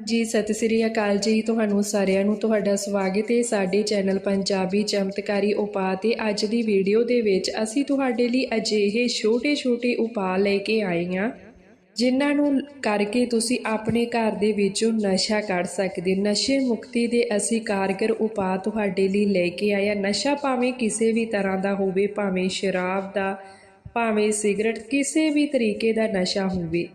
ਜੀ, ਸਤਿ ਸ੍ਰੀ ਅਕਾਲ ਜੀ। ਤੁਹਾਨੂੰ ਸਾਰਿਆਂ ਨੂੰ ਤੁਹਾਡਾ ਸਵਾਗਤ ਹੈ ਸਾਡੇ ਚੈਨਲ ਪੰਜਾਬੀ ਚਮਤਕਾਰੀ ਉਪਾਅ ਤੇ ਅੱਜ ਦੀ ਵੀਡੀਓ ਦੇ ਵਿੱਚ ਅਸੀਂ ਤੁਹਾਡੇ ਲਈ ਅਜਿਹੇ ਛੋਟੇ-ਛੋਟੇ ਉਪਾਅ ਲੈ ਕੇ ਆਏ ਹਾਂ, ਜਿਨ੍ਹਾਂ ਨੂੰ ਕਰਕੇ ਤੁਸੀਂ ਆਪਣੇ ਘਰ ਦੇ ਵਿੱਚੋਂ ਨਸ਼ਾ ਕੱਢ ਸਕਦੇ ਨਸ਼ੇ ਮੁਕਤੀ ਦੇ ਅਸੀਂ ਕਾਰਗਰ ਉਪਾਅ ਤੁਹਾਡੇ ਲਈ ਲੈ ਕੇ ਆਏ ਹਾਂ। ਨਸ਼ਾ ਭਾਵੇਂ ਕਿਸੇ ਵੀ ਤਰ੍ਹਾਂ ਦਾ ਹੋਵੇ, ਭਾਵੇਂ ਸ਼ਰਾਬ ਦਾ, ਭਾਵੇਂ ਸਿਗਰਟ, ਕਿਸੇ ਵੀ ਤਰੀਕੇ ਦਾ ਨਸ਼ਾ ਹੋਵੇ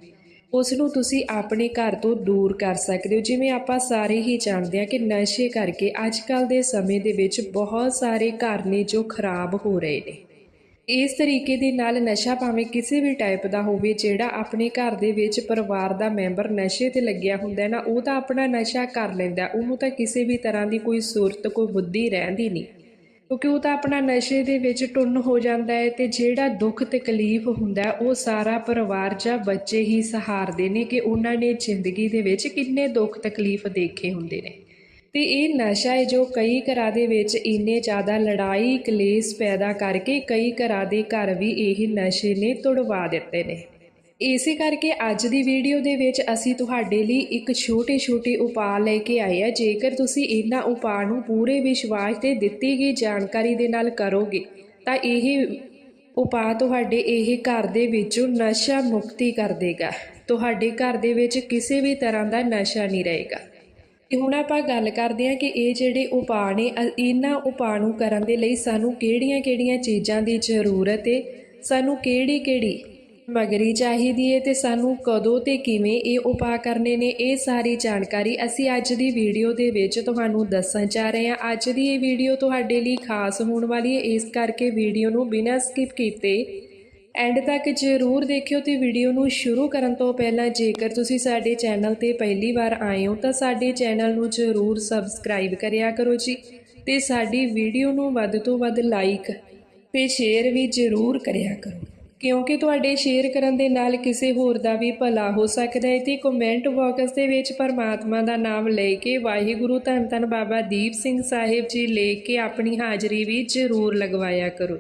ਉਸ ਨੂੰ ਤੁਸੀਂ ਆਪਣੇ ਘਰ ਤੋਂ ਦੂਰ ਕਰ ਸਕਦੇ ਹੋ। ਜਿਵੇਂ ਆਪਾਂ ਸਾਰੇ ਹੀ ਜਾਣਦੇ ਹਾਂ ਕਿ ਨਸ਼ੇ ਕਰਕੇ ਅੱਜ ਕੱਲ ਦੇ ਸਮੇਂ ਦੇ ਵਿੱਚ ਬਹੁਤ ਸਾਰੇ ਘਰ ਨੇ ਜੋ ਖਰਾਬ ਹੋ ਰਹੇ ਨੇ। ਇਸ ਤਰੀਕੇ ਦੇ ਨਾਲ ਨਸ਼ਾ ਭਾਵੇਂ ਕਿਸੇ ਵੀ ਟਾਈਪ ਦਾ ਹੋਵੇ, ਜਿਹੜਾ ਆਪਣੇ ਘਰ ਦੇ ਵਿੱਚ ਪਰਿਵਾਰ ਦਾ ਮੈਂਬਰ ਨਸ਼ੇ ਤੇ ਲੱਗਿਆ ਹੁੰਦਾ ਨਾ, ਉਹ ਤਾਂ ਆਪਣਾ ਨਸ਼ਾ ਕਰ ਲੈਂਦਾ, ਉਹਨੂੰ ਤਾਂ ਕਿਸੇ ਵੀ ਤਰ੍ਹਾਂ ਦੀ ਕੋਈ ਸੁਰਤ, ਕੋਈ ਬੁੱਧੀ ਰਹਿੰਦੀ ਨਹੀਂ। ਕਿਉਂਕਿ ਉਹ ਤਾਂ ਆਪਣਾ ਨਸ਼ੇ ਦੇ ਵਿੱਚ ਟੁੰਨ ਹੋ ਜਾਂਦਾ ਹੈ ਤੇ ਜਿਹੜਾ ਦੁੱਖ ਤਕਲੀਫ ਹੁੰਦਾ ਉਹ ਸਾਰਾ ਪਰਿਵਾਰ ਜਾਂ ਬੱਚੇ ਹੀ ਸਹਾਰਦੇ ਨੇ ਕਿ ਉਹਨਾਂ ਨੇ ਜ਼ਿੰਦਗੀ ਦੇ ਵਿੱਚ ਕਿੰਨੇ ਦੁੱਖ ਤਕਲੀਫ ਦੇਖੇ ਹੁੰਦੇ ਨੇ। ਤੇ ਇਹ ਨਸ਼ਾ ਹੈ ਜੋ ਕਈ ਘਰਾਂ ਦੇ ਵਿੱਚ ਇੰਨੇ ਜ਼ਿਆਦਾ ਲੜਾਈ, ਕਲੇਸ਼ ਪੈਦਾ ਕਰਕੇ ਕਈ ਘਰਾਂ ਦੇ ਘਰ ਵੀ ਇਹ ਨਸ਼ੇ ਨੇ ਤੁੜਵਾ ਦਿੱਤੇ ਨੇ। ਇਸੇ ਕਰਕੇ ਅੱਜ ਦੀ ਵੀਡੀਓ ਦੇ ਵਿੱਚ ਅਸੀਂ ਤੁਹਾਡੇ ਲਈ ਇੱਕ ਛੋਟੇ-ਛੋਟੇ ਉਪਾਅ ਲੈ ਕੇ ਆਏ ਆ। ਜੇਕਰ ਤੁਸੀਂ ਇਹਨਾਂ ਉਪਾਅ ਨੂੰ ਪੂਰੇ ਵਿਸ਼ਵਾਸ ਤੇ ਦਿੱਤੀ ਗਈ ਜਾਣਕਾਰੀ ਦੇ ਨਾਲ ਕਰੋਗੇ, ਤਾਂ ਇਹ ਉਪਾਅ ਤੁਹਾਡੇ ਇਹ ਘਰ ਦੇ ਵਿੱਚੋਂ ਨਸ਼ਾ ਮੁਕਤੀ ਕਰ ਦੇਗਾ। ਤੁਹਾਡੇ ਘਰ ਦੇ ਵਿੱਚ ਕਿਸੇ ਵੀ ਤਰ੍ਹਾਂ ਦਾ ਨਸ਼ਾ ਨਹੀਂ ਰਹੇਗਾ। ਤੇ ਹੁਣ ਆਪਾਂ ਗੱਲ ਕਰਦੇ ਹਾਂ ਕਿ ਇਹ ਜਿਹੜੇ ਉਪਾਅ ਨੇ, ਅ- ਇਹਨਾਂ ਉਪਾਅ ਨੂੰ ਕਰਨ ਦੇ ਲਈ ਸਾਨੂੰ ਕਿਹੜੀਆਂ-ਕਿਹੜੀਆਂ ਚੀਜ਼ਾਂ ਦੀ ਜ਼ਰੂਰਤ ਹੈ ਸਾਨੂੰ ਕਿਹੜੀ-ਕਿਹੜੀ ਮਗਰੀ ਚਾਹੀਦੀ ਹੈ ਤੇ ਸਾਨੂੰ ਕਦੋਂ ਤੇ ਕਿਵੇਂ ਇਹ ਉਪਾਅ ਕਰਨੇ ਨੇ, ਇਹ ਸਾਰੀ ਜਾਣਕਾਰੀ ਅਸੀਂ ਅੱਜ ਦੀ ਵੀਡੀਓ ਦੇ ਵਿੱਚ ਤੁਹਾਨੂੰ ਦੱਸਣ ਜਾ ਰਹੇ ਹਾਂ। ਅੱਜ ਦੀ ਇਹ ਵੀਡੀਓ ਤੁਹਾਡੇ ਲਈ ਖਾਸ ਹੋਣ ਵਾਲੀ ਹੈ। ਇਸ ਕਰਕੇ ਵੀਡੀਓ ਨੂੰ ਬਿਨਾਂ ਸਕਿਪ ਕੀਤੇ ਐਂਡ ਤੱਕ ਜ਼ਰੂਰ ਦੇਖਿਓ ਤੇ ਵੀਡੀਓ ਨੂੰ ਸ਼ੁਰੂ ਕਰਨ ਤੋਂ ਪਹਿਲਾਂ ਜੇਕਰ ਤੁਸੀਂ ਸਾਡੇ ਚੈਨਲ ਤੇ ਪਹਿਲੀ ਵਾਰ ਆਏ ਹੋ ਤਾਂ ਸਾਡੇ ਚੈਨਲ ਨੂੰ ਜ਼ਰੂਰ ਸਬਸਕ੍ਰਾਈਬ ਕਰਿਆ ਕਰੋ ਜੀ ਤੇ ਸਾਡੀ ਵੀਡੀਓ ਨੂੰ ਵੱਧ ਤੋਂ ਵੱਧ ਲਾਈਕ ਤੇ ਸ਼ੇਅਰ ਵੀ ਜ਼ਰੂਰ ਕਰਿਆ ਕਰੋ। ਕਿਉਂਕਿ ਤੁਹਾਡੇ ਸ਼ੇਅਰ ਕਰਨ ਦੇ ਨਾਲ ਕਿਸੇ ਹੋਰ ਦਾ ਵੀ ਭਲਾ ਹੋ ਸਕਦਾ ਹੈ ਤੇ ਕਮੈਂਟ ਬਾਕਸ ਦੇ ਵਿੱਚ ਪਰਮਾਤਮਾ ਦਾ ਨਾਮ ਲੈ ਕੇ ਵਾਹਿਗੁਰੂ ਧੰਨ ਧੰਨ ਬਾਬਾ ਦੀਪ ਸਿੰਘ ਸਾਹਿਬ ਜੀ ਲੈ ਕੇ ਆਪਣੀ ਹਾਜ਼ਰੀ ਵੀ ਜ਼ਰੂਰ ਲਗਵਾਇਆ ਕਰੋ।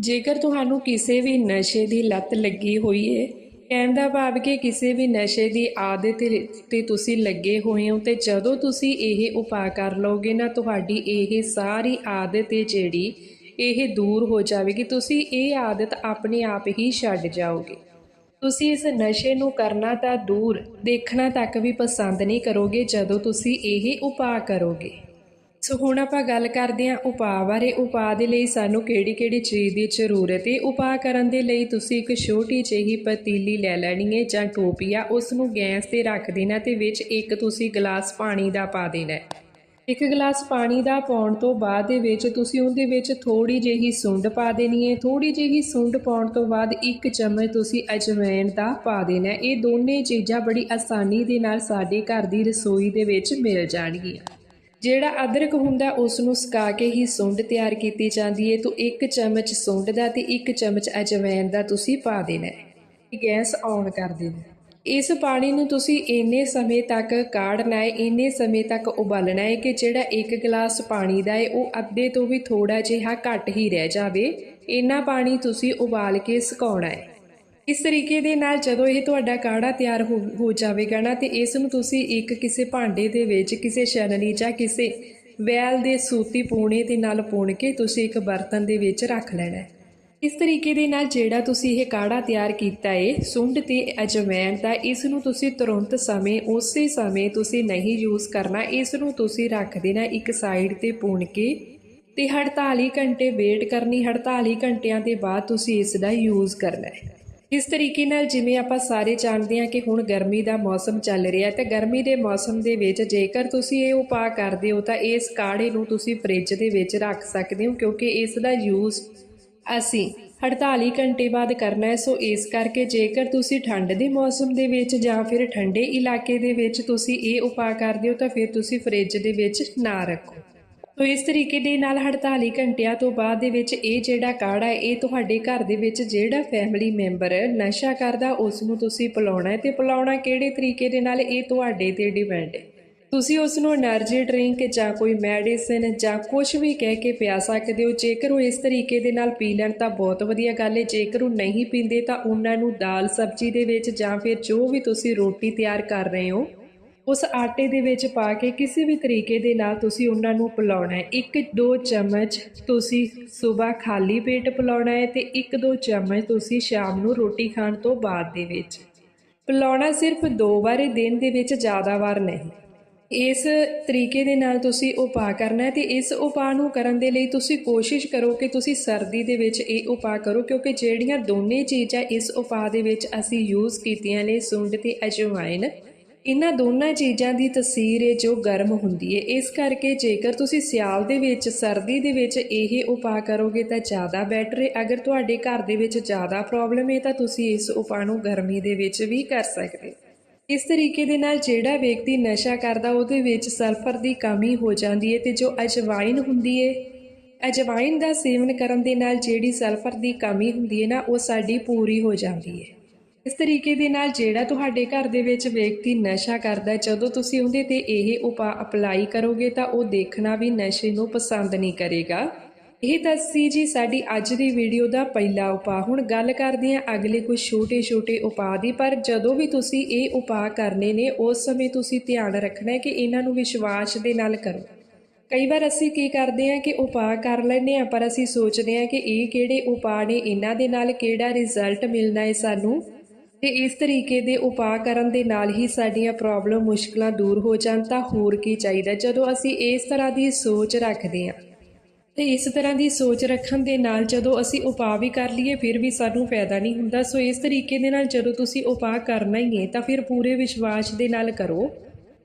ਜੇਕਰ ਤੁਹਾਨੂੰ ਕਿਸੇ ਵੀ ਨਸ਼ੇ ਦੀ ਲੱਤ ਲੱਗੀ ਹੋਈ ਹੈ, ਕਹਿਣ ਦਾ ਭਾਵ ਕਿ ਕਿਸੇ ਵੀ ਨਸ਼ੇ ਦੀ ਆਦਤ ਤੇ- ਤੁਸੀਂ ਲੱਗੇ ਹੋਏ ਹੋ ਤੇ ਜਦੋਂ ਤੁਸੀਂ ਇਹ ਉਪਾਅ ਕਰ ਲਓਗੇ ਨਾ ਤੁਹਾਡੀ ਇਹ ਸਾਰੀ ਆਦਤ ਹੈ ਜਿਹੜੀ ਇਹ ਦੂਰ ਹੋ ਜਾਵੇਗੀ, ਤੁਸੀਂ ਇਹ ਆਦਤ ਆਪਣੇ ਆਪ ਹੀ ਛੱਡ ਜਾਓਗੇ। ਤੁਸੀਂ ਇਸ ਨਸ਼ੇ ਨੂੰ ਕਰਨਾ ਤਾਂ ਦੂਰ, ਦੇਖਣਾ ਤੱਕ ਵੀ ਪਸੰਦ ਨਹੀਂ ਕਰੋਗੇ ਜਦੋਂ ਤੁਸੀਂ ਇਹ ਉਪਾਅ ਕਰੋਗੇ। ਸੋ ਹੁਣ ਆਪਾਂ ਗੱਲ ਕਰਦੇ ਹਾਂ ਉਪਾਅ ਬਾਰੇ। ਉਪਾਅ ਦੇ ਲਈ ਸਾਨੂੰ ਕਿਹੜੀ-ਕਿਹੜੀ ਚੀਜ਼ ਦੀ ਜ਼ਰੂਰਤ ਹੈ ਉਪਾਅ ਕਰਨ ਦੇ ਲਈ ਤੁਸੀਂ ਇੱਕ ਛੋਟੀ ਜਿਹੀ ਪਤੀਲੀ ਲੈ ਲੈਣੀ ਹੈ ਜਾਂ ਟੋਪੀਆ ਉਸ ਨੂੰ ਗੈਸ ਤੇ ਰੱਖ ਦੇਣਾ ਤੇ ਵਿੱਚ ਇੱਕ ਤੁਸੀਂ ਗਲਾਸ ਪਾਣੀ ਦਾ ਪਾ ਦੇਣਾ ਹੈ ਇੱਕ ਗਲਾਸ ਪਾਣੀ ਦਾ ਪਾਉਣ ਤੋਂ ਬਾਅਦ ਦੇ ਵਿੱਚ ਤੁਸੀਂ ਉਹਦੇ ਵਿੱਚ ਥੋੜੀ ਜਿਹੀ ਸੁੰਡ ਪਾ ਦੇਣੀ ਹੈ। ਥੋੜੀ ਜਿਹੀ ਸੁੰਡ ਪਾਉਣ ਤੋਂ ਬਾਅਦ ਇੱਕ ਚਮਚ ਤੁਸੀਂ ਅਜਵਾਇਣ ਦਾ ਪਾ ਦੇਣਾ ਇਹ ਦੋਨੇ ਚੀਜ਼ਾਂ ਬੜੀ ਆਸਾਨੀ ਦੇ ਨਾਲ ਸਾਡੇ ਘਰ ਦੀ ਰਸੋਈ ਦੇ ਵਿੱਚ ਮਿਲ ਜਾਣਗੀਆਂ। ਜਿਹੜਾ ਅਦਰਕ ਹੁੰਦਾ ਉਸ ਨੂੰ ਸੁਕਾ ਕੇ ਹੀ ਸੁੰਡ ਤਿਆਰ ਕੀਤੀ ਜਾਂਦੀ ਹੈ। ਤੋਂ ਇੱਕ ਚਮਚ ਸੁੰਡ ਦਾ ਤੇ ਇੱਕ ਚਮਚ ਅਜਵਾਇਣ ਦਾ ਤੁਸੀਂ ਪਾ ਦੇਣਾ ਗੈਸ ਔਨ ਕਰ ਦੇਣਾ ਇਸ ਪਾਣੀ ਨੂੰ ਤੁਸੀਂ ਇੰਨੇ ਸਮੇਂ ਤੱਕ ਕਾੜਨਾ ਹੈ, ਇੰਨੇ ਸਮੇਂ ਤੱਕ ਉਬਾਲਣਾ ਹੈ ਕਿ ਜਿਹੜਾ ਇੱਕ ਗਲਾਸ ਪਾਣੀ ਦਾ ਹੈ, ਉਹ ਅੱਧੇ ਤੋਂ ਵੀ ਥੋੜਾ ਜਿਹਾ ਘੱਟ ਹੀ ਰਹਿ ਜਾਵੇ। ਇੰਨਾ ਪਾਣੀ ਤੁਸੀਂ ਉਬਾਲ ਕੇ ਸੁਕਾਉਣਾ ਹੈ। ਇਸ ਤਰੀਕੇ ਦੇ ਨਾਲ ਜਦੋਂ ਇਹ ਤੁਹਾਡਾ ਕਾੜਾ ਤਿਆਰ ਹੋ ਹੋ ਜਾਵੇਗਾ ਨਾ, ਤੇ ਇਸ ਨੂੰ ਤੁਸੀਂ ਇੱਕ ਕਿਸੇ ਭਾਂਡੇ ਦੇ ਵਿੱਚ, ਕਿਸੇ ਛਣਨੀ ਜਾਂ ਕਿਸੇ ਵੈਲ ਦੇ ਸੂਤੀ ਪੂਣੇ ਦੇ ਨਾਲ ਪੁਣ ਕੇ ਤੁਸੀਂ ਇੱਕ ਬਰਤਨ ਦੇ ਵਿੱਚ ਰੱਖ ਲੈਣਾ ਹੈ। ਇਸ ਤਰੀਕੇ ਦੇ ਨਾਲ ਜਿਹੜਾ ਤੁਸੀਂ ਇਹ ਕਾੜਾ ਤਿਆਰ ਕੀਤਾ ਹੈ ਸੁੰਡ ਤੇ ਅਜਵਾਇਣ ਦਾ ਇਸ ਨੂੰ ਤੁਸੀਂ ਤੁਰੰਤ ਸਮੇਂ, ਉਸੇ ਸਮੇਂ ਤੁਸੀਂ ਨਹੀਂ ਯੂਜ਼ ਕਰਨਾ, ਇਸ ਨੂੰ ਤੁਸੀਂ ਰੱਖ ਦੇਣਾ ਇੱਕ ਸਾਈਡ ਤੇ ਪੁਣ ਕੇ ਤੇ 48 ਘੰਟੇ ਵੇਟ ਕਰਨੀ 48 ਘੰਟਿਆਂ ਦੇ ਬਾਅਦ ਤੁਸੀਂ ਇਸ ਦਾ ਯੂਜ਼ ਕਰਨਾ ਹੈ ਇਸ ਤਰੀਕੇ ਨਾਲ ਜਿਵੇਂ ਆਪਾਂ ਸਾਰੇ ਜਾਣਦੇ ਹਾਂ ਕਿ ਹੁਣ ਗਰਮੀ ਦਾ ਮੌਸਮ ਚੱਲ ਰਿਹਾ ਹੈ ਤੇ ਗਰਮੀ ਦੇ ਮੌਸਮ ਦੇ ਵਿੱਚ ਜੇਕਰ ਤੁਸੀਂ ਇਹ ਉਪਾਅ ਕਰਦੇ ਹੋ ਤਾਂ ਇਸ ਕਾੜੇ ਨੂੰ ਤੁਸੀਂ ਫ੍ਰਿਜ ਦੇ ਵਿੱਚ ਰੱਖ ਸਕਦੇ ਹੋ ਕਿਉਂਕਿ ਇਸ ਦਾ ਯੂਜ਼ ਅਸੀਂ 48 ਘੰਟੇ ਬਾਅਦ ਕਰਨਾ ਹੈ, ਸੋ ਇਸ ਕਰਕੇ ਜੇਕਰ ਤੁਸੀਂ ਠੰਡ ਦੇ ਮੌਸਮ ਦੇ ਵਿੱਚ ਜਾਂ ਫਿਰ ਠੰਡੇ ਇਲਾਕੇ ਦੇ ਵਿੱਚ ਤੁਸੀਂ ਇਹ ਉਪਾਅ ਕਰਦੇ ਹੋ, ਤਾਂ ਫਿਰ ਤੁਸੀਂ ਫ੍ਰਿਜ ਦੇ ਵਿੱਚ ਨਾ ਰੱਖੋ। ਸੋ ਇਸ ਤਰੀਕੇ ਦੇ ਨਾਲ 48 ਘੰਟਿਆਂ ਤੋਂ ਬਾਅਦ ਦੇ ਵਿੱਚ ਇਹ ਜਿਹੜਾ ਕਾੜਾ ਹੈ, ਇਹ ਤੁਹਾਡੇ ਘਰ ਦੇ ਵਿੱਚ ਜਿਹੜਾ ਫੈਮਿਲੀ ਮੈਂਬਰ ਨਸ਼ਾ ਕਰਦਾ, ਉਸ ਨੂੰ ਤੁਸੀਂ ਪਿਲਾਉਣਾ ਹੈ। ਤੇ ਪਿਲਾਉਣਾ ਕਿਹੜੇ ਤਰੀਕੇ ਦੇ ਨਾਲ? ਇਹ ਤੁਹਾਡੇ ਤੇ ਡਿਪੈਂਡ ਹੈ। ਤੁਸੀਂ ਉਸ ਨੂੰ એનર્ਜੀ ਡਰਿੰਕ ਜਾਂ ਕੋਈ ਮੈਡੀਸਿਨ ਜਾਂ ਕੁਝ ਵੀ ਕਹਿ ਕੇ ਪਿਆ ਸਕਦੇ ਹੋ, ਜੇਕਰ ਉਹ ਇਸ ਤਰੀਕੇ ਦੇ ਨਾਲ ਪੀ ਲੈਣ ਤਾਂ ਬਹੁਤ ਵਧੀਆ ਗੱਲ ਹੈ ਜੇਕਰ ਉਹ ਨਹੀਂ ਪੀਂਦੇ ਤਾਂ ਉਹਨਾਂ ਨੂੰ ਦਾਲ ਸਬਜ਼ੀ ਦੇ ਵਿੱਚ ਜਾਂ ਫਿਰ ਜੋ ਵੀ ਤੁਸੀਂ ਰੋਟੀ ਤਿਆਰ ਕਰ ਰਹੇ ਹੋ, ਉਸ ਆਟੇ ਦੇ ਵਿੱਚ ਪਾ ਕੇ ਕਿਸੇ ਵੀ ਤਰੀਕੇ ਦੇ ਨਾਲ ਤੁਸੀਂ ਉਹਨਾਂ ਨੂੰ ਪਿਲਾਉਣਾ ਹੈ ਇੱਕ ਦੋ ਚਮਚ ਤੁਸੀਂ ਸਵੇਰ ਖਾਲੀ ਪੇਟ ਪਿਲਾਉਣਾ ਹੈ ਤੇ ਇੱਕ ਦੋ ਚਮਚ ਤੁਸੀਂ ਸ਼ਾਮ ਨੂੰ ਰੋਟੀ ਖਾਣ ਤੋਂ ਬਾਅਦ ਦੇ ਵਿੱਚ। ਪਿਲਾਉਣਾ ਸਿਰਫ ਦੋ ਵਾਰੀ ਦਿਨ ਦੇ ਵਿੱਚ ਜ਼ਿਆਦਾ ਵਾਰ ਨਹੀਂ। ਇਸ ਤਰੀਕੇ ਦੇ ਨਾਲ ਤੁਸੀਂ ਉਪਾਅ ਕਰਨਾ ਹੈ ਤੇ ਇਸ ਉਪਾਅ ਨੂੰ ਕਰਨ ਦੇ ਲਈ ਤੁਸੀਂ ਕੋਸ਼ਿਸ਼ ਕਰੋ ਕਿ ਤੁਸੀਂ ਸਰਦੀ ਦੇ ਵਿੱਚ ਇਹ ਉਪਾਅ ਕਰੋ, ਕਿਉਂਕਿ ਜਿਹੜੀਆਂ ਦੋਨੇ ਚੀਜ਼ਾਂ ਇਸ ਉਪਾਅ ਦੇ ਵਿੱਚ ਅਸੀਂ ਯੂਜ਼ ਕੀਤੀਆਂ ਨੇ, ਸੁੰਡ ਤੇ ਅਜਵਾਇਨ ਇਹਨਾਂ ਦੋਨਾਂ ਚੀਜ਼ਾਂ ਦੀ ਤਸੀਰ ਹੈ ਜੋ ਗਰਮ ਹੁੰਦੀ ਹੈ। ਇਸ ਕਰਕੇ ਜੇਕਰ ਤੁਸੀਂ ਸਿਆਲ ਦੇ ਵਿੱਚ, ਸਰਦੀ ਦੇ ਵਿੱਚ ਇਹ ਉਪਾਅ ਕਰੋਗੇ ਤਾਂ ਜ਼ਿਆਦਾ ਬੈਟਰ ਹੈ। ਅਗਰ ਤੁਹਾਡੇ ਘਰ ਦੇ ਵਿੱਚ ਜ਼ਿਆਦਾ ਪ੍ਰੋਬਲਮ ਹੈ ਤਾਂ ਤੁਸੀਂ ਇਸ ਉਪਾਅ ਨੂੰ ਗਰਮੀ ਦੇ ਵਿੱਚ ਵੀ ਕਰ ਸਕਦੇ ਹੋ। ਇਸ ਤਰੀਕੇ ਦੇ ਨਾਲ ਜਿਹੜਾ ਵਿਅਕਤੀ ਨਸ਼ਾ ਕਰਦਾ, ਉਹਦੇ ਵਿੱਚ ਸਲਫਰ ਦੀ ਕਮੀ ਹੋ ਜਾਂਦੀ ਹੈ ਤੇ ਜੋ ਅਜਵਾਇਨ ਹੁੰਦੀ ਹੈ ਅਜਵਾਇਨ ਦਾ ਸੇਵਨ ਕਰਨ ਦੇ ਨਾਲ ਜਿਹੜੀ ਸਲਫਰ ਦੀ ਕਮੀ ਹੁੰਦੀ ਹੈ ਨਾ, ਉਹ ਸਾਡੀ ਪੂਰੀ ਹੋ ਜਾਂਦੀ ਹੈ ਇਸ ਤਰੀਕੇ ਦੇ ਨਾਲ ਜਿਹੜਾ ਤੁਹਾਡੇ ਘਰ ਦੇ ਵਿੱਚ ਵਿਅਕਤੀ ਨਸ਼ਾ ਕਰਦਾ, ਜਦੋਂ ਤੁਸੀਂ ਉਹਦੇ ਤੇ ਇਹ ਉਪਾਅ ਅਪਲਾਈ ਕਰੋਗੇ ਤਾਂ ਉਹ ਦੇਖਣਾ ਵੀ ਨਸ਼ੇ ਨੂੰ ਪਸੰਦ ਨਹੀਂ ਕਰੇਗਾ। ਇਹ ਤਾਂ ਸੀ ਜੀ, ਸਾਡੀ ਅੱਜ ਦੀ ਵੀਡੀਓ ਦਾ ਪਹਿਲਾ ਉਪਾਅ। ਹੁਣ ਗੱਲ ਕਰਦੇ ਹਾਂ ਅਗਲੇ ਕੁਝ ਛੋਟੇ-ਛੋਟੇ ਉਪਾਅ ਦੀ, ਪਰ ਜਦੋਂ ਵੀ ਤੁਸੀਂ ਇਹ ਉਪਾਅ ਕਰਨੇ ਨੇ, ਉਸ ਸਮੇਂ ਤੁਸੀਂ ਧਿਆਨ ਰੱਖਣਾ ਹੈ ਕਿ ਇਹਨਾਂ ਨੂੰ ਵਿਸ਼ਵਾਸ ਦੇ ਨਾਲ ਕਰੋ। ਕਈ ਵਾਰ ਅਸੀਂ ਕੀ ਕਰਦੇ ਹਾਂ ਕਿ ਉਪਾਅ ਕਰ ਲੈਂਦੇ ਹਾਂ, ਪਰ ਅਸੀਂ ਸੋਚਦੇ ਹਾਂ ਕਿ ਇਹ ਕਿਹੜੇ ਉਪਾਅ ਨੇ, ਇਹਨਾਂ ਦੇ ਨਾਲ ਕਿਹੜਾ ਰਿਜ਼ਲਟ ਮਿਲਣਾ ਹੈ ਸਾਨੂੰ। ਤੇ ਇਸ ਤਰੀਕੇ ਦੇ ਉਪਾਅ ਕਰਨ ਦੇ ਨਾਲ ਹੀ ਸਾਡੀਆਂ ਪ੍ਰੋਬਲਮ ਮੁਸ਼ਕਲਾਂ ਦੂਰ ਹੋ ਜਾਣ ਤਾਂ ਹੋਰ ਕੀ ਚਾਹੀਦਾ ਜਦੋਂ ਅਸੀਂ ਇਸ ਤਰ੍ਹਾਂ ਦੀ ਸੋਚ ਰੱਖਦੇ ਹਾਂ ਤੇ ਇਸ ਤਰ੍ਹਾਂ ਦੀ ਸੋਚ ਰੱਖਣ ਦੇ ਨਾਲ ਜਦੋਂ ਅਸੀਂ ਉਪਾਅ ਵੀ ਕਰ ਲਈਏ, ਫਿਰ ਵੀ ਸਾਨੂੰ ਫਾਇਦਾ ਨਹੀਂ ਹੁੰਦਾ। ਸੋ ਇਸ ਤਰੀਕੇ ਦੇ ਨਾਲ ਜਦੋਂ ਤੁਸੀਂ ਉਪਾਅ ਕਰਨਾ ਹੀ ਹੈ, ਤਾਂ ਫਿਰ ਪੂਰੇ ਵਿਸ਼ਵਾਸ ਦੇ ਨਾਲ ਕਰੋ,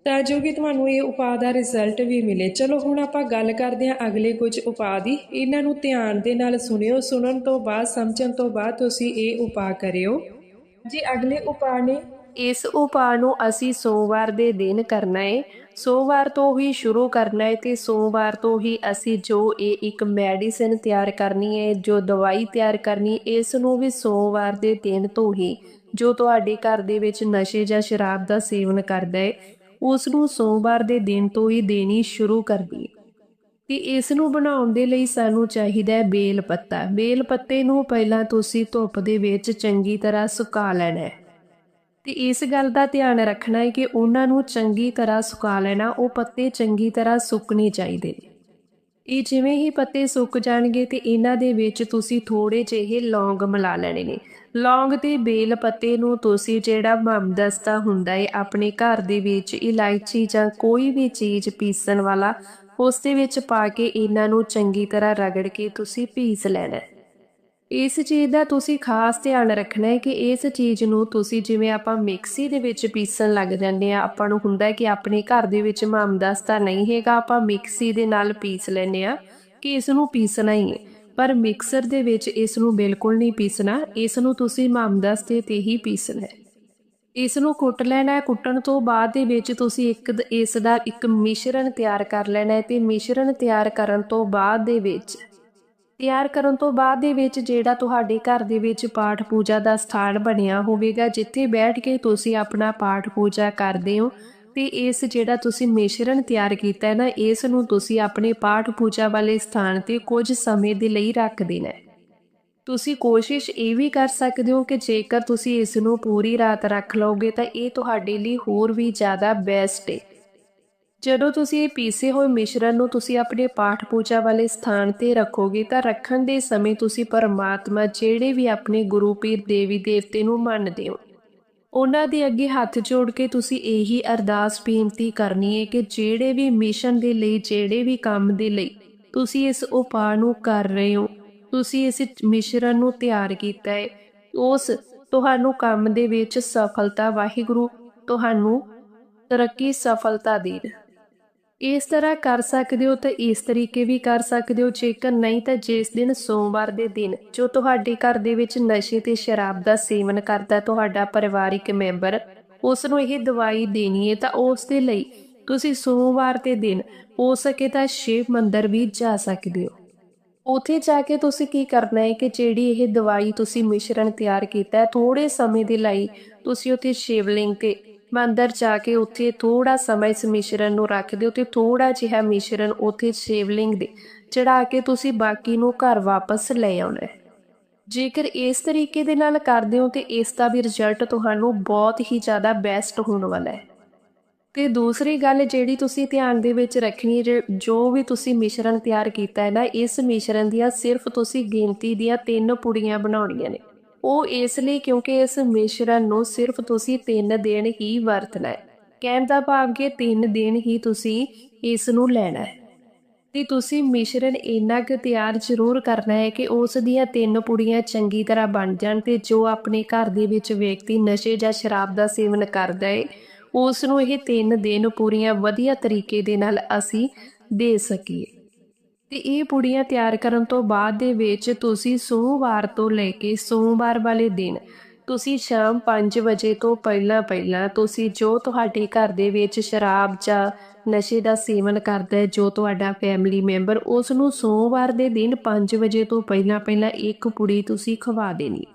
ਤਾਂ ਜੋ ਕਿ ਤੁਹਾਨੂੰ ਇਹ ਉਪਾਅ ਦਾ ਰਿਜ਼ਲਟ ਵੀ ਮਿਲੇ। ਚਲੋ, ਹੁਣ ਆਪਾਂ ਗੱਲ ਕਰਦੇ ਹਾਂ ਅਗਲੇ ਕੁਝ ਉਪਾਅ ਦੀ। ਇਹਨਾਂ ਨੂੰ ਧਿਆਨ ਦੇ ਨਾਲ ਸੁਣਿਓ। ਸੁਣਨ ਤੋਂ ਬਾਅਦ, ਸਮਝਣ ਤੋਂ ਬਾਅਦ ਤੁਸੀਂ ਇਹ ਉਪਾਅ ਕਰਿਓ। ਜੀ, ਅਗਲੇ ਉਪਾਅ ਨੇ ਇਸ ਉਪਾਅ ਨੂੰ ਅਸੀਂ ਸੋਮਵਾਰ ਦੇ ਦਿਨ ਕਰਨਾ ਹੈ ਸੋਮਵਾਰ ਤੋਂ ਹੀ ਸ਼ੁਰੂ ਕਰਨਾ ਹੈ ਤੇ ਸੋਮਵਾਰ ਤੋਂ ਹੀ ਅਸੀਂ ਜੋ ਇਹ ਇੱਕ ਮੈਡੀਸਿਨ ਤਿਆਰ ਕਰਨੀ ਹੈ ਜੋ ਦਵਾਈ ਤਿਆਰ ਕਰਨੀ, ਇਸ ਨੂੰ ਵੀ ਸੋਮਵਾਰ ਦੇ ਦਿਨ ਤੋਂ ਹੀ ਜੋ ਤੁਹਾਡੇ ਘਰ ਦੇ ਵਿੱਚ ਨਸ਼ੇ ਜਾਂ ਸ਼ਰਾਬ ਦਾ ਸੇਵਨ ਕਰਦਾ ਹੈ ਉਸ ਨੂੰ ਸੋਮਵਾਰ ਦੇ ਦਿਨ ਤੋਂ ਹੀ ਦੇਣੀ ਸ਼ੁਰੂ ਕਰ ਦਈਏ ਤੇ ਇਸ ਨੂੰ ਬਣਾਉਣ ਦੇ ਲਈ ਸਾਨੂੰ ਚਾਹੀਦਾ ਹੈ ਬੇਲ ਪੱਤਾ। ਬੇਲ ਪੱਤੇ ਨੂੰ ਪਹਿਲਾਂ ਤੁਸੀਂ ਧੁੱਪ ਦੇ ਵਿੱਚ ਚੰਗੀ ਤਰ੍ਹਾਂ ਸੁਕਾ ਲੈਣਾ ਹੈ ਤੇ ਇਸ ਗੱਲ ਦਾ ਧਿਆਨ ਰੱਖਣਾ ਹੈ ਕਿ ਉਹਨਾਂ ਨੂੰ ਚੰਗੀ ਤਰ੍ਹਾਂ ਸੁਕਾ ਲੈਣਾ, ਉਹ ਪੱਤੇ ਚੰਗੀ ਤਰ੍ਹਾਂ ਸੁੱਕਣੇ ਚਾਹੀਦੇ। ਨੇ ਇਹ ਜਿਵੇਂ ਹੀ ਪੱਤੇ ਸੁੱਕ ਜਾਣਗੇ ਤੇ ਇਹਨਾਂ ਦੇ ਵਿੱਚ ਤੁਸੀਂ ਥੋੜੇ ਜਿਹੇ ਲੌਂਗ ਮਿਲਾ ਲੈਣੇ ਨੇ। ਲੌਂਗ ਤੇ ਬੇਲ ਪੱਤੇ ਨੂੰ ਤੁਸੀਂ ਜਿਹੜਾ ਮਮਦਸਤਾ ਹੁੰਦਾ ਹੈ, ਆਪਣੇ ਘਰ ਦੇ ਵਿੱਚ ਇਲਾਇਚੀ ਜਾਂ ਕੋਈ ਵੀ ਚੀਜ਼ ਪੀਸਣ ਵਾਲਾ, ਉਸ ਦੇ ਵਿੱਚ ਪਾ ਕੇ ਇਹਨਾਂ ਨੂੰ ਚੰਗੀ ਤਰ੍ਹਾਂ ਰਗੜ ਕੇ ਤੁਸੀਂ ਪੀਸ ਲੈਣਾ ਇਸ ਚੀਜ਼ ਦਾ ਤੁਸੀਂ ਖਾਸ ਧਿਆਨ ਰੱਖਣਾ ਹੈ ਕਿ ਇਸ ਚੀਜ਼ ਨੂੰ ਤੁਸੀਂ ਜਿਵੇਂ ਆਪਾਂ ਮਿਕਸੀ ਦੇ ਵਿੱਚ ਪੀਸਣ ਲੱਗ ਜਾਂਦੇ ਆ ਆਪਾਂ ਨੂੰ ਹੁੰਦਾ ਕਿ ਆਪਣੇ ਘਰ ਦੇ ਵਿੱਚ ਮਾਮਦਸਤਾ ਨਹੀਂ ਹੈਗਾ, ਆਪਾਂ ਮਿਕਸੀ ਦੇ ਨਾਲ ਪੀਸ ਲੈਨੇ ਆ ਕਿ ਇਸ ਨੂੰ ਪੀਸਣਾ ਹੀ ਹੈ। ਪਰ ਮਿਕਸਰ ਦੇ ਵਿੱਚ ਇਸ ਨੂੰ ਬਿਲਕੁਲ ਨਹੀਂ ਪੀਸਣਾ, ਇਸ ਨੂੰ ਤੁਸੀਂ ਮਾਮਦਸਤੇ ਤੇ ਹੀ ਪੀਸਣਾ ਹੈ। ਇਸ ਨੂੰ ਕੁੱਟ ਲੈਣਾ ਕੁੱਟਣ ਤੋਂ ਬਾਅਦ ਦੇ ਵਿੱਚ ਤੁਸੀਂ ਇੱਕ ਇਸ ਦਾ ਇੱਕ ਮਿਸ਼ਰਣ ਤਿਆਰ ਕਰ ਲੈਣਾ ਹੈ ਤੇ ਮਿਸ਼ਰਣ ਤਿਆਰ ਕਰਨ ਤੋਂ ਬਾਅਦ ਦੇ ਵਿੱਚ ਤਿਆਰ ਕਰਨ ਤੋਂ ਬਾਅਦ ਦੇ ਵਿੱਚ ਜਿਹੜਾ ਤੁਹਾਡੇ ਘਰ ਦੇ ਵਿੱਚ ਪਾਠ ਪੂਜਾ ਦਾ ਸਥਾਨ ਬਣਿਆ ਹੋਵੇਗਾ, ਜਿੱਥੇ ਬੈਠ ਕੇ ਤੁਸੀਂ ਆਪਣਾ ਪਾਠ ਪੂਜਾ ਕਰਦੇ ਹੋ ਤੇ ਇਸ ਜਿਹੜਾ ਤੁਸੀਂ ਮਿਸ਼ਰਣ ਤਿਆਰ ਕੀਤਾ ਹੈ ਨਾ, ਇਸ ਨੂੰ ਤੁਸੀਂ ਆਪਣੇ ਪਾਠ ਪੂਜਾ ਵਾਲੇ ਸਥਾਨ ਤੇ ਕੁਝ ਸਮੇਂ ਦੇ ਲਈ ਰੱਖ ਦੇਣਾ ਹੈ। ਤੁਸੀਂ ਕੋਸ਼ਿਸ਼ ਇਹ ਵੀ ਕਰ ਸਕਦੇ ਹੋ ਕਿ ਜੇਕਰ ਤੁਸੀਂ ਇਸ ਨੂੰ ਪੂਰੀ ਰਾਤ ਰੱਖ ਲਓਗੇ ਤਾਂ ਇਹ ਤੁਹਾਡੇ ਲਈ ਹੋਰ ਵੀ ਜ਼ਿਆਦਾ ਬੈਸਟ ਹੈ। ਜਦੋਂ ਤੁਸੀਂ ਇਹ ਪੀਸੇ ਹੋਏ ਮਿਸ਼ਰਣ ਨੂੰ ਤੁਸੀਂ ਆਪਣੇ ਪਾਠ ਪੂਜਾ ਵਾਲੇ ਸਥਾਨ ਤੇ ਰੱਖੋਗੇ ਤਾਂ ਰੱਖਣ ਦੇ ਸਮੇਂ ਤੁਸੀਂ ਪਰਮਾਤਮਾ ਜਿਹੜੇ ਵੀ ਆਪਣੇ ਗੁਰੂ ਪੀਰ ਦੇਵੀ ਦੇਵਤੇ ਨੂੰ ਮੰਨਦੇ ਹੋ। ਉਹਨਾਂ ਦੇ ਅੱਗੇ ਹੱਥ ਜੋੜ ਕੇ ਤੁਸੀਂ ਇਹੀ ਅਰਦਾਸ ਬੇਨਤੀ ਕਰਨੀ ਹੈ ਕਿ ਜਿਹੜੇ ਵੀ ਮਿਸ਼ਨ ਦੇ ਲਈ, ਜਿਹੜੇ ਵੀ ਕੰਮ ਦੇ ਲਈ ਤੁਸੀਂ ਇਸ ਉਪਾਅ ਨੂੰ ਕਰ ਰਹੇ ਹੋ, ਤੁਸੀਂ ਇਸ ਮਿਸ਼ਰਣ ਨੂੰ ਤਿਆਰ ਕੀਤਾ ਹੈ, ਉਸ ਤੁਹਾਨੂੰ ਕੰਮ ਦੇ ਵਿੱਚ ਸਫਲਤਾ ਵਾਹਿਗੁਰੂ ਤੁਹਾਨੂੰ ਤਰੱਕੀ ਸਫਲਤਾ ਦੇਣ। ਇਸ ਤਰ੍ਹਾਂ ਕਰ ਸਕਦੇ ਹੋ ਤਾਂ ਇਸ ਤਰੀਕੇ ਵੀ ਕਰ ਸਕਦੇ ਹੋ। ਜੇਕਰ ਨਹੀਂ ਤਾਂ ਜਿਸ ਦਿਨ ਸੋਮਵਾਰ ਦੇ ਦਿਨ ਜੋ ਤੁਹਾਡੇ ਘਰ ਦੇ ਵਿੱਚ ਨਸ਼ੇ ਤੇ ਸ਼ਰਾਬ ਦਾ ਸੇਵਨ ਕਰਦਾ ਤੁਹਾਡਾ ਪਰਿਵਾਰਿਕ ਮੈਂਬਰ ਉਸ ਨੂੰ ਇਹ ਦਵਾਈ ਦੇਣੀ ਹੈ ਤਾਂ ਉਸ ਦੇ ਲਈ ਤੁਸੀਂ ਸੋਮਵਾਰ ਦੇ ਦਿਨ ਹੋ ਸਕੇ ਤਾਂ ਸ਼ਿਵ ਮੰਦਿਰ ਵੀ ਜਾ ਸਕਦੇ ਹੋ। ਉਥੇ ਜਾ ਕੇ ਤੁਸੀਂ ਕੀ ਕਰਨਾ ਹੈ ਕਿ ਜਿਹੜੀ ਇਹ ਦਵਾਈ ਤੁਸੀਂ ਮਿਸ਼ਰਣ ਤਿਆਰ ਕੀਤਾ ਹੈ ਥੋੜੇ ਸਮੇਂ ਦੇ ਲਈ ਤੁਸੀਂ ਉਥੇ ਸ਼ਿਵਲਿੰਗ ਤੇ ਮੰਦਰ ਜਾ ਕੇ ਉੱਥੇ ਥੋੜਾ ਸਮਾਂ ਇਸ ਮਿਸ਼ਰਣ ਨੂੰ ਰੱਖ ਦਿਓ ਤੇ ਥੋੜਾ ਜਿਹਾ ਮਿਸ਼ਰਣ ਉੱਥੇ ਸ਼ਿਵਲਿੰਗ ਦੇ ਚੜਾ ਕੇ ਤੁਸੀਂ ਬਾਕੀ ਨੂੰ ਘਰ ਵਾਪਸ ਲੈ ਆਉਣਾ ਹੈ। ਜੇਕਰ ਇਸ ਤਰੀਕੇ ਦੇ ਨਾਲ ਕਰਦੇ ਹੋ ਤੇ ਇਸ ਦਾ ਵੀ ਰਿਜ਼ਲਟ ਤੁਹਾਨੂੰ ਬਹੁਤ ਹੀ ਜ਼ਿਆਦਾ ਬੈਸਟ ਹੋਣ ਵਾਲਾ ਹੈ। ਤੇ ਦੂਸਰੀ ਗੱਲ ਜਿਹੜੀ ਤੁਸੀਂ ਧਿਆਨ ਦੇ ਵਿੱਚ ਰੱਖਣੀ ਹੈ ਜੋ ਵੀ ਤੁਸੀਂ ਮਿਸ਼ਰਣ ਤਿਆਰ ਕੀਤਾ ਹੈ ਨਾ, ਇਸ ਮਿਸ਼ਰਣ ਦੀਆਂ ਸਿਰਫ ਤੁਸੀਂ ਗਿਣਤੀ ਦੀਆਂ ਤਿੰਨ ਪੁੜੀਆਂ ਬਣਾਉਣੀਆਂ ਨੇ। ਉਹ ਇਸ ਲਈ ਕਿਉਂਕਿ ਇਸ ਮਿਸ਼ਰਣ ਨੂੰ ਸਿਰਫ ਤੁਸੀਂ ਤਿੰਨ ਦਿਨ ਹੀ ਵਰਤਣਾ ਹੈ। ਕਹਿਣ ਦਾ ਭਾਵ ਕਿ ਤਿੰਨ ਦਿਨ ਹੀ ਤੁਸੀਂ ਇਸ ਨੂੰ ਲੈਣਾ ਹੈ। ਤੇ ਤੁਸੀਂ ਮਿਸ਼ਰਣ ਇੰਨਾ ਕੁ ਤਿਆਰ ਜ਼ਰੂਰ ਕਰਨਾ ਹੈ ਕਿ ਉਸ ਦੀਆਂ ਤਿੰਨ ਪੁੜੀਆਂ ਚੰਗੀ ਤਰ੍ਹਾਂ ਬਣ ਜਾਣ ਤੇ ਜੋ ਆਪਣੇ ਘਰ ਦੇ ਵਿੱਚ ਵਿਅਕਤੀ ਨਸ਼ੇ ਜਾਂ ਸ਼ਰਾਬ ਦਾ ਸੇਵਨ ਕਰਦਾ ਹੈ, ਉਸ ਨੂੰ ਇਹ ਤਿੰਨ ਦਿਨ ਪੂਰੀਆਂ ਵਧੀਆ ਤਰੀਕੇ ਦੇ ਨਾਲ ਅਸੀਂ ਦੇ ਸਕੀਏ। ਤੇ ਇਹ ਪੁੜੀਆਂ ਤਿਆਰ ਕਰਨ ਤੋਂ ਬਾਅਦ ਦੇ ਵਿੱਚ ਤੁਸੀਂ ਸੋਮਵਾਰ ਤੋਂ ਲੈ ਕੇ ਸੋਮਵਾਰ ਵਾਲੇ ਦਿਨ ਤੁਸੀਂ ਸ਼ਾਮ 5 ਵਜੇ ਤੋਂ ਪਹਿਲਾਂ ਪਹਿਲਾਂ ਤੁਸੀਂ ਜੋ ਤੁਹਾਡੇ ਘਰ ਦੇ ਵਿੱਚ ਸ਼ਰਾਬ ਜਾਂ ਨਸ਼ੇ ਦਾ ਸੇਵਨ ਕਰਦਾ ਹੈ, ਜੋ ਤੁਹਾਡਾ ਫੈਮਿਲੀ ਮੈਂਬਰ ਉਸ ਨੂੰ ਸੋਮਵਾਰ ਦੇ ਦਿਨ 5 ਵਜੇ ਤੋਂ ਪਹਿਲਾਂ ਪਹਿਲਾਂ ਇੱਕ ਪੁੜੀ ਤੁਸੀਂ ਖਵਾ ਦੇਣੀ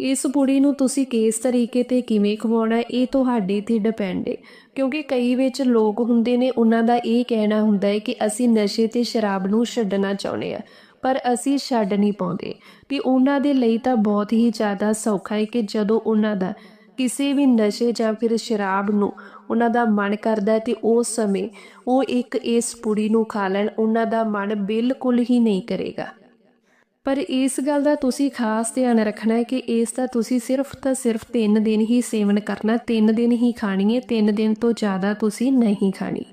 ਇਸ ਪੁੜੀ ਨੂੰ ਤੁਸੀਂ ਕਿਸ ਤਰੀਕੇ ਤੇ ਕਿਵੇਂ ਖਵਾਉਣਾ ਇਹ ਤੁਹਾਡੇ ਤੇ ਡਿਪੈਂਡ ਹੈ। ਕਿਉਂਕਿ ਕਈ ਵਿੱਚ ਲੋਕ ਹੁੰਦੇ ਨੇ, ਉਹਨਾਂ ਦਾ ਇਹ ਕਹਿਣਾ ਹੁੰਦਾ ਹੈ ਕਿ ਅਸੀਂ ਨਸ਼ੇ ਤੇ ਸ਼ਰਾਬ ਨੂੰ ਛੱਡਣਾ ਚਾਹੁੰਦੇ ਆ ਪਰ ਅਸੀਂ ਛੱਡ ਨਹੀਂ ਪਾਉਂਦੇ। ਤੇ ਉਹਨਾਂ ਦੇ ਲਈ ਤਾਂ ਬਹੁਤ ਹੀ ਜ਼ਿਆਦਾ ਸੌਖਾ ਹੈ ਕਿ ਜਦੋਂ ਉਹਨਾਂ ਦਾ ਕਿਸੇ ਵੀ ਨਸ਼ੇ ਜਾਂ ਫਿਰ ਸ਼ਰਾਬ ਨੂੰ ਉਹਨਾਂ ਦਾ ਮਨ ਕਰਦਾ ਹੈ ਤੇ ਉਸ ਸਮੇਂ ਉਹ ਇੱਕ ਇਸ ਪੁੜੀ ਨੂੰ ਖਾ ਲੈਣ, ਉਹਨਾਂ ਦਾ ਮਨ ਬਿਲਕੁਲ ਹੀ ਨਹੀਂ ਕਰੇਗਾ। ਪਰ ਇਸ ਗੱਲ ਦਾ ਤੁਸੀਂ ਖਾਸ ਧਿਆਨ ਰੱਖਣਾ ਹੈ ਕਿ ਇਸ ਦਾ ਤੁਸੀਂ ਸਿਰਫ ਤਾਂ ਸਿਰਫ 3 ਦਿਨ ਹੀ ਸੇਵਨ ਕਰਨਾ 3 ਦਿਨ ਹੀ ਖਾਣੀ ਹੈ 3 ਦਿਨ ਤੋਂ ਜ਼ਿਆਦਾ ਤੁਸੀਂ ਨਹੀਂ ਖਾਣੀ।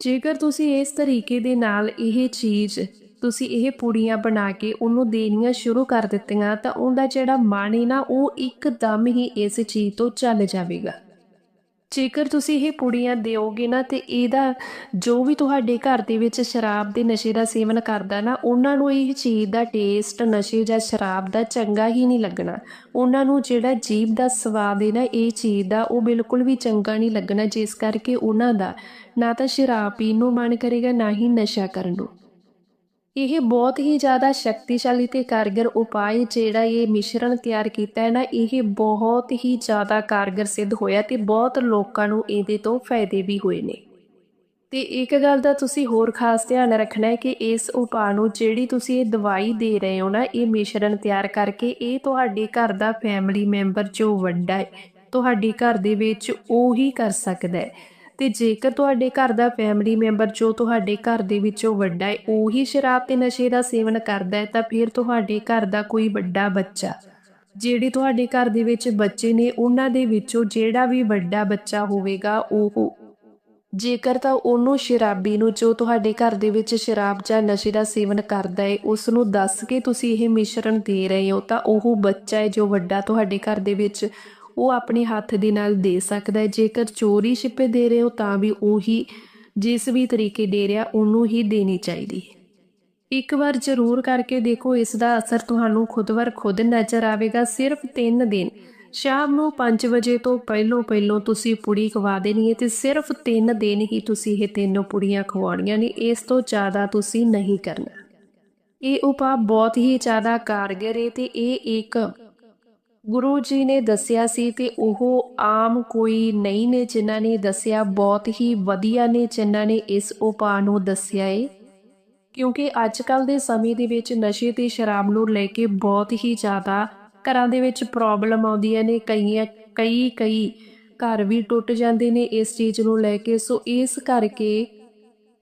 ਜੇਕਰ ਤੁਸੀਂ ਇਸ ਤਰੀਕੇ ਦੇ ਨਾਲ ਇਹ ਚੀਜ਼, ਤੁਸੀਂ ਇਹ ਪੁੜੀਆਂ ਬਣਾ ਕੇ ਉਹਨੂੰ ਦੇਣੀਆਂ ਸ਼ੁਰੂ ਕਰ ਦਿੱਤੀਆਂ, ਤਾਂ ਉਹਦਾ ਜਿਹੜਾ ਮਨ ਹੈ ਨਾ, ਉਹ ਇੱਕਦਮ ਹੀ ਇਸ ਚੀਜ਼ ਤੋਂ ਚੱਲ ਜਾਵੇਗਾ। ਜੇਕਰ ਤੁਸੀਂ ਇਹ ਪੁੜੀਆਂ ਦਿਓਗੇ ਨਾ ਤੇ ਇਹਦਾ ਜੋ ਵੀ ਤੁਹਾਡੇ ਘਰ ਦੇ ਵਿੱਚ ਸ਼ਰਾਬ ਦੇ ਨਸ਼ੇ ਦਾ ਸੇਵਨ ਕਰਦਾ ਨਾ, ਉਹਨਾਂ ਨੂੰ ਇਹ ਚੀਜ਼ ਦਾ ਟੇਸਟ ਨਸ਼ੇ ਜਾਂ ਸ਼ਰਾਬ ਦਾ ਚੰਗਾ ਹੀ ਨਹੀਂ ਲੱਗਣਾ। ਉਹਨਾਂ ਨੂੰ ਜਿਹੜਾ ਜੀਭ ਦਾ ਸਵਾਦ ਹੈ ਨਾ, ਇਹ ਚੀਜ਼ ਦਾ ਉਹ ਬਿਲਕੁਲ ਵੀ ਚੰਗਾ ਨਹੀਂ ਲੱਗਣਾ, ਜਿਸ ਕਰਕੇ ਉਹਨਾਂ ਦਾ ਨਾ ਤਾਂ ਸ਼ਰਾਬ ਪੀਣ ਨੂੰ ਮਨ ਕਰੇਗਾ, ਨਾ ਹੀ ਨਸ਼ਾ ਕਰਨ ਨੂੰ। ਇਹ ਬਹੁਤ ਹੀ ਜ਼ਿਆਦਾ ਸ਼ਕਤੀਸ਼ਾਲੀ ਤੇ ਕਾਰਗਰ ਉਪਾਅ ਜਿਹੜਾ ਇਹ ਮਿਸ਼ਰਣ ਤਿਆਰ ਕੀਤਾ ਹੈ ਨਾ, ਇਹ ਬਹੁਤ ਹੀ ਜ਼ਿਆਦਾ ਕਾਰਗਰ ਸਿੱਧ ਹੋਇਆ ਤੇ ਬਹੁਤ ਲੋਕਾਂ ਨੂੰ ਇਹਦੇ ਤੋਂ ਫਾਇਦੇ ਵੀ ਹੋਏ ਨੇ। ਤੇ ਇੱਕ ਗੱਲ ਦਾ ਤੁਸੀਂ ਹੋਰ ਖਾਸ ਧਿਆਨ ਰੱਖਣਾ ਹੈ ਕਿ ਇਸ ਉਪਾਅ ਨੂੰ ਜਿਹੜੀ ਤੁਸੀਂ ਇਹ ਦਵਾਈ ਦੇ ਰਹੇ ਹੋ ਨਾ, ਇਹ ਮਿਸ਼ਰਣ ਤਿਆਰ ਕਰਕੇ ਇਹ ਤੁਹਾਡੇ ਘਰ ਦਾ ਫੈਮਿਲੀ ਮੈਂਬਰ ਜੋ ਵੱਡਾ ਹੈ, ਤੁਹਾਡੇ ਘਰ ਦੇ ਵਿੱਚ ਉਹ ਹੀ ਕਰ ਸਕਦਾ ਹੈ। ਤੇ ਜੇਕਰ ਤੁਹਾਡੇ ਘਰ ਦਾ ਫੈਮਿਲੀ ਮੈਂਬਰ ਜੋ ਤੁਹਾਡੇ ਘਰ ਦੇ ਵਿੱਚੋਂ ਵੱਡਾ ਹੈ, ਉਹੀ ਸ਼ਰਾਬ ਤੇ ਨਸ਼ੇ ਦਾ ਸੇਵਨ ਕਰਦਾ ਹੈ, ਤਾਂ ਫਿਰ ਤੁਹਾਡੇ ਘਰ ਦਾ ਕੋਈ ਵੱਡਾ ਬੱਚਾ, ਜਿਹੜੇ ਤੁਹਾਡੇ ਘਰ ਦੇ ਵਿੱਚ ਬੱਚੇ ਨੇ, ਉਹਨਾਂ ਦੇ ਵਿੱਚੋਂ ਜਿਹੜਾ ਵੀ ਵੱਡਾ ਬੱਚਾ ਹੋਵੇਗਾ, ਉਹ ਜੇਕਰ ਤਾਂ ਉਹਨੂੰ ਸ਼ਰਾਬੀ ਨੂੰ ਜੋ ਤੁਹਾਡੇ ਘਰ ਦੇ ਵਿੱਚ ਸ਼ਰਾਬ ਜਾਂ ਨਸ਼ੇ ਦਾ ਸੇਵਨ ਕਰਦਾ ਹੈ ਉਸ ਨੂੰ ਦੱਸ ਕੇ ਤੁਸੀਂ ਇਹ ਮਿਸ਼ਰਣ ਦੇ ਰਹੇ ਹੋ, ਤਾਂ ਉਹ ਬੱਚਾ ਹੈ ਜੋ ਵੱਡਾ ਤੁਹਾਡੇ ਘਰ ਦੇ ਵਿੱਚ ਉਹ ਆਪਣੇ ਹੱਥ ਦੇ ਨਾਲ ਦੇ ਸਕਦਾ ਹੈ। ਜੇਕਰ ਚੋਰੀ ਛਿਪੇ ਦੇ ਰਹੇ ਹੋ ਤਾਂ ਵੀ ਉਹੀ ਜਿਸ ਵੀ ਤਰੀਕੇ ਦੇ ਰਿਹਾ, ਉਹਨੂੰ ਹੀ ਦੇਣੀ ਚਾਹੀਦੀ ਹੈ। ਇੱਕ ਵਾਰ ਜ਼ਰੂਰ ਕਰਕੇ ਦੇਖੋ, ਇਸ ਦਾ ਅਸਰ ਤੁਹਾਨੂੰ ਖੁਦ ਵਰ ਖੁਦ ਨਜ਼ਰ ਆਵੇਗਾ। ਸਿਰਫ 3 ਦਿਨ, ਸ਼ਾਮ ਨੂੰ 5 ਵਜੇ ਤੋਂ ਪਹਿਲੋਂ ਪਹਿਲੋਂ ਤੁਸੀਂ ਪੁੜੀ ਖਵਾ ਦੇਣੀ ਹੈ ਤੇ ਸਿਰਫ 3 ਦਿਨ ਹੀ ਤੁਸੀਂ ਇਹ ਤਿੰਨੋਂ ਪੁੜੀਆਂ ਖਵਾਉਣੀਆਂ ਨੇ। ਇਸ ਤੋਂ ਜ਼ਿਆਦਾ ਤੁਸੀਂ ਨਹੀਂ ਕਰਨਾ। ਇਹ ਉਪਾਅ ਬਹੁਤ ਹੀ ਜ਼ਿਆਦਾ ਕਾਰਗਰ ਹੈ ਤੇ ਇਹ ਇੱਕ ਗੁਰੂ ਜੀ ਨੇ ਦੱਸਿਆ ਸੀ ਤੇ ਉਹ ਆਮ ਕੋਈ ਨਹੀਂ ਨੇ ਜਿਨ੍ਹਾਂ ਨੇ ਦੱਸਿਆ, ਬਹੁਤ ਹੀ ਵਧੀਆ ਨੇ ਜਿਨ੍ਹਾਂ ਨੇ ਇਸ ਉਪਾਅ ਨੂੰ ਦੱਸਿਆ ਏ। ਕਿਉਂਕਿ ਅੱਜ ਕੱਲ ਦੇ ਸਮੇਂ ਦੇ ਵਿੱਚ ਨਸ਼ੇ ਤੇ ਸ਼ਰਾਬ ਨੂੰ ਲੈ ਕੇ ਬਹੁਤ ਹੀ ਜ਼ਿਆਦਾ ਘਰਾਂ ਦੇ ਵਿੱਚ ਪ੍ਰੋਬਲਮ ਆਉਂਦੀਆਂ ਨੇ, ਕਈਆਂ, ਕਈ ਕਈ ਘਰ ਵੀ ਟੁੱਟ ਜਾਂਦੇ ਨੇ ਇਸ ਚੀਜ਼ ਨੂੰ ਲੈ ਕੇ। ਸੋ ਇਸ ਕਰਕੇ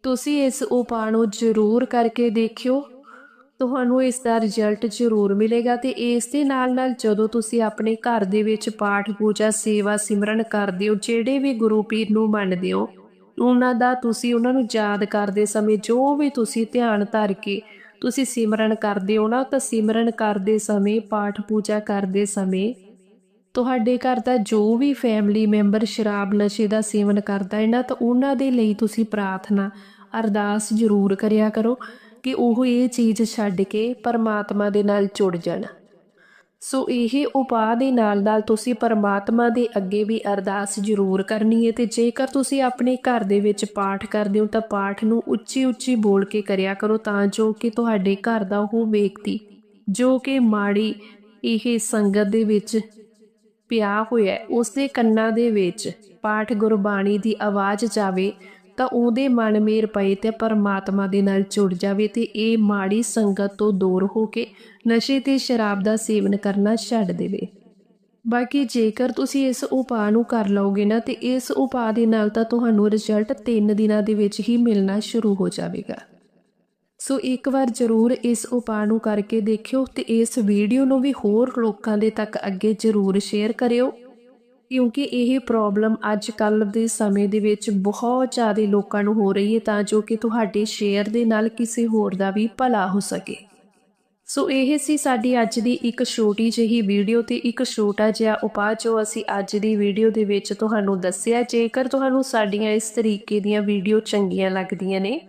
ਤੁਸੀਂ ਇਸ ਉਪਾਅ ਨੂੰ ਜ਼ਰੂਰ ਕਰਕੇ ਦੇਖਿਓ। ਤੁਹਾਨੂੰ ਇਸ ਦਾ ਰਿਜ਼ਲਟ ਜ਼ਰੂਰ ਮਿਲੇਗਾ ਤੇ ਇਸ ਦੇ ਨਾਲ ਨਾਲ ਜਦੋਂ ਤੁਸੀਂ ਆਪਣੇ ਘਰ ਦੇ ਵਿੱਚ ਪਾਠ ਪੂਜਾ, ਸੇਵਾ ਸਿਮਰਨ ਕਰਦੇ ਹੋ, ਜਿਹੜੇ ਵੀ ਗੁਰੂ ਪੀਰ ਨੂੰ ਮੰਨਦੇ ਹੋ, ਉਹਨਾਂ ਦਾ ਤੁਸੀਂ ਉਹਨਾਂ ਨੂੰ ਯਾਦ ਕਰਦੇ ਸਮੇਂ ਜੋ ਵੀ ਤੁਸੀਂ ਧਿਆਨ ਧਰ ਕੇ ਤੁਸੀਂ ਸਿਮਰਨ ਕਰਦੇ ਹੋ ਨਾ, ਤਾਂ ਸਿਮਰਨ ਕਰਦੇ ਸਮੇਂ, ਪਾਠ ਪੂਜਾ ਕਰਦੇ ਸਮੇਂ ਤੁਹਾਡੇ ਘਰ ਦਾ ਜੋ ਵੀ ਫੈਮਿਲੀ ਮੈਂਬਰ ਸ਼ਰਾਬ ਨਸ਼ੇ ਦਾ ਸੇਵਨ ਕਰਦਾ ਹੈ ਨਾ, ਤਾਂ ਉਹਨਾਂ ਦੇ ਲਈ ਤੁਸੀਂ ਪ੍ਰਾਰਥਨਾ ਅਰਦਾਸ ਜ਼ਰੂਰ ਕਰਿਆ ਕਰੋ। ਕਿ ਉਹ ਇਹ ਚੀਜ਼ ਛੱਡ ਕੇ ਪਰਮਾਤਮਾ ਦੇ ਨਾਲ ਜੁੜ ਜਾਣ। ਸੋ ਇਹ ਉਪਾਅ ਦੇ ਨਾਲ ਨਾਲ ਤੁਸੀਂ ਪਰਮਾਤਮਾ ਦੇ ਅੱਗੇ ਵੀ ਅਰਦਾਸ ਜ਼ਰੂਰ ਕਰਨੀ ਹੈ ਤੇ ਜੇਕਰ ਤੁਸੀਂ ਆਪਣੇ ਘਰ ਦੇ ਵਿੱਚ ਪਾਠ ਕਰਦੇ ਹੋ ਤਾਂ ਪਾਠ ਨੂੰ ਉੱਚੀ ਉੱਚੀ ਬੋਲ ਕੇ ਕਰਿਆ ਕਰੋ ਤਾਂ ਜੋ ਕਿ ਤੁਹਾਡੇ ਘਰ ਦਾ ਉਹ ਵਿਅਕਤੀ ਜੋ ਕਿ ਮਾੜੀ ਇਹ ਸੰਗਤ ਦੇ ਵਿੱਚ ਪਿਆ ਹੋਇਆ ਹੈ, ਉਸ ਦੇ ਕੰਨਾਂ ਦੇ ਵਿੱਚ ਪਾਠ ਗੁਰਬਾਣੀ ਦੀ ਆਵਾਜ਼ ਜਾਵੇ ਤਾਂ ਉਹਦੇ ਮਨ ਮੇਰ ਪਏ ਤੇ ਪਰਮਾਤਮਾ ਦੇ ਨਾਲ ਜੁੜ ਜਾਵੇ ਤੇ ਇਹ ਮਾੜੀ ਸੰਗਤ ਤੋਂ ਦੂਰ ਹੋ ਕੇ ਨਸ਼ੇ ਤੇ ਸ਼ਰਾਬ ਦਾ ਸੇਵਨ ਕਰਨਾ ਛੱਡ ਦੇਵੇ। ਬਾਕੀ ਜੇਕਰ ਤੁਸੀਂ ਇਸ ਉਪਾਅ ਨੂੰ ਕਰ ਲਓਗੇ ਨਾ ਤੇ ਇਸ ਉਪਾਅ ਦੇ ਨਾਲ ਤਾਂ ਤੁਹਾਨੂੰ ਰਿਜ਼ਲਟ 3 ਦਿਨਾਂ ਦੇ ਵਿੱਚ ਹੀ ਮਿਲਣਾ ਸ਼ੁਰੂ ਹੋ ਜਾਵੇਗਾ। ਸੋ ਇੱਕ ਵਾਰ ਜ਼ਰੂਰ ਇਸ ਉਪਾਅ ਨੂੰ ਕਰਕੇ ਦੇਖਿਓ ਤੇ ਇਸ ਵੀਡੀਓ ਨੂੰ ਵੀ ਹੋਰ ਲੋਕਾਂ ਦੇ ਤੱਕ ਅੱਗੇ ਜ਼ਰੂਰ ਸ਼ੇਅਰ ਕਰਿਓ। ਕਿਉਂਕਿ ਇਹ ਪ੍ਰੋਬਲਮ ਅੱਜ ਕੱਲ੍ਹ ਦੇ ਸਮੇਂ ਦੇ ਵਿੱਚ ਬਹੁਤ ਜ਼ਿਆਦਾ ਲੋਕਾਂ ਨੂੰ ਹੋ ਰਹੀ ਹੈ ਤਾਂ ਜੋ ਕਿ ਤੁਹਾਡੇ ਸ਼ੇਅਰ ਦੇ ਨਾਲ ਕਿਸੇ ਹੋਰ ਦਾ ਵੀ ਭਲਾ ਹੋ ਸਕੇ। ਸੋ ਇਹ ਸੀ ਸਾਡੀ ਅੱਜ ਦੀ ਇੱਕ ਛੋਟੀ ਜਿਹੀ ਵੀਡੀਓ ਤੇ ਇੱਕ ਛੋਟਾ ਜਿਹਾ ਉਪਾਅ ਜੋ ਅਸੀਂ ਅੱਜ ਦੀ ਵੀਡੀਓ ਦੇ ਵਿੱਚ ਤੁਹਾਨੂੰ ਦੱਸਿਆ। ਜੇਕਰ ਤੁਹਾਨੂੰ ਸਾਡੀਆਂ ਇਸ ਤਰੀਕੇ ਦੀਆਂ ਵੀਡੀਓ ਚੰਗੀਆਂ ਲੱਗਦੀਆਂ ਨੇ,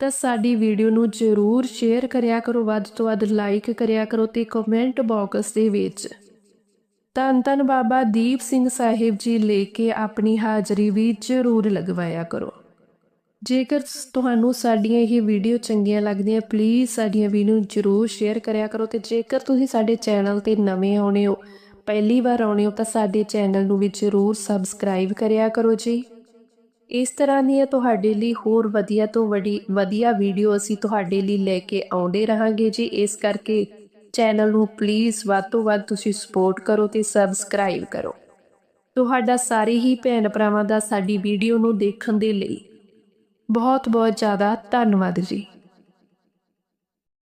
ਤਾਂ ਸਾਡੀ ਵੀਡੀਓ ਨੂੰ ਜ਼ਰੂਰ ਸ਼ੇਅਰ ਕਰਿਆ ਕਰੋ, ਵੱਧ ਤੋਂ ਵੱਧ ਲਾਈਕ ਕਰਿਆ ਕਰੋ ਤੇ ਕਮੈਂਟ ਬਾਕਸ ਦੇ ਵਿੱਚ ਧੰਨ ਧੰਨ ਬਾਬਾ ਦੀਪ ਸਿੰਘ ਸਾਹਿਬ ਜੀ ਲੈ ਕੇ ਆਪਣੀ ਹਾਜ਼ਰੀ ਵੀ ਜ਼ਰੂਰ ਲਗਵਾਇਆ ਕਰੋ। ਜੇਕਰ ਤੁਹਾਨੂੰ ਸਾਡੀਆਂ ਇਹ ਵੀਡੀਓ ਚੰਗੀਆਂ ਲੱਗਦੀਆਂ ਪਲੀਜ਼ ਸਾਡੀਆਂ ਵੀਡੀਓ ਨੂੰ ਜ਼ਰੂਰ ਸ਼ੇਅਰ ਕਰਿਆ ਕਰੋ ਤੇ ਜੇਕਰ ਤੁਸੀਂ ਸਾਡੇ ਚੈਨਲ ਤੇ ਨਵੇਂ ਆਉਣੇ ਹੋ, ਪਹਿਲੀ ਵਾਰ ਆਉਣੇ ਹੋ ਤਾਂ ਸਾਡੇ ਚੈਨਲ ਨੂੰ ਵੀ ਜ਼ਰੂਰ ਸਬਸਕ੍ਰਾਈਬ ਕਰਿਆ ਕਰੋ ਜੀ। ਇਸ ਤਰ੍ਹਾਂ ਦੀਆਂ ਤੁਹਾਡੇ ਲਈ ਹੋਰ ਵਧੀਆ ਤੋਂ ਵੱਡੀ, ਵਧੀਆ ਵੀਡੀਓ ਅਸੀਂ ਤੁਹਾਡੇ ਲਈ ਲੈ ਕੇ ਆਉਂਦੇ ਰਹਾਂਗੇ ਜੀ। ਇਸ ਕਰਕੇ ਚੈਨਲ ਨੂੰ ਪਲੀਜ਼ ਵੱਧ ਤੋਂ ਵੱਧ ਤੁਸੀਂ ਸਪੋਰਟ ਕਰੋ ਤੇ ਸਬਸਕ੍ਰਾਈਬ ਕਰੋ। ਤੁਹਾਡਾ ਸਾਰੇ ਹੀ ਭੈਣ ਭਰਾਵਾਂ ਦਾ ਸਾਡੀ ਵੀਡੀਓ ਨੂੰ ਦੇਖਣ ਦੇ ਲਈ ਬਹੁਤ ਬਹੁਤ ਜ਼ਿਆਦਾ ਧੰਨਵਾਦ ਜੀ।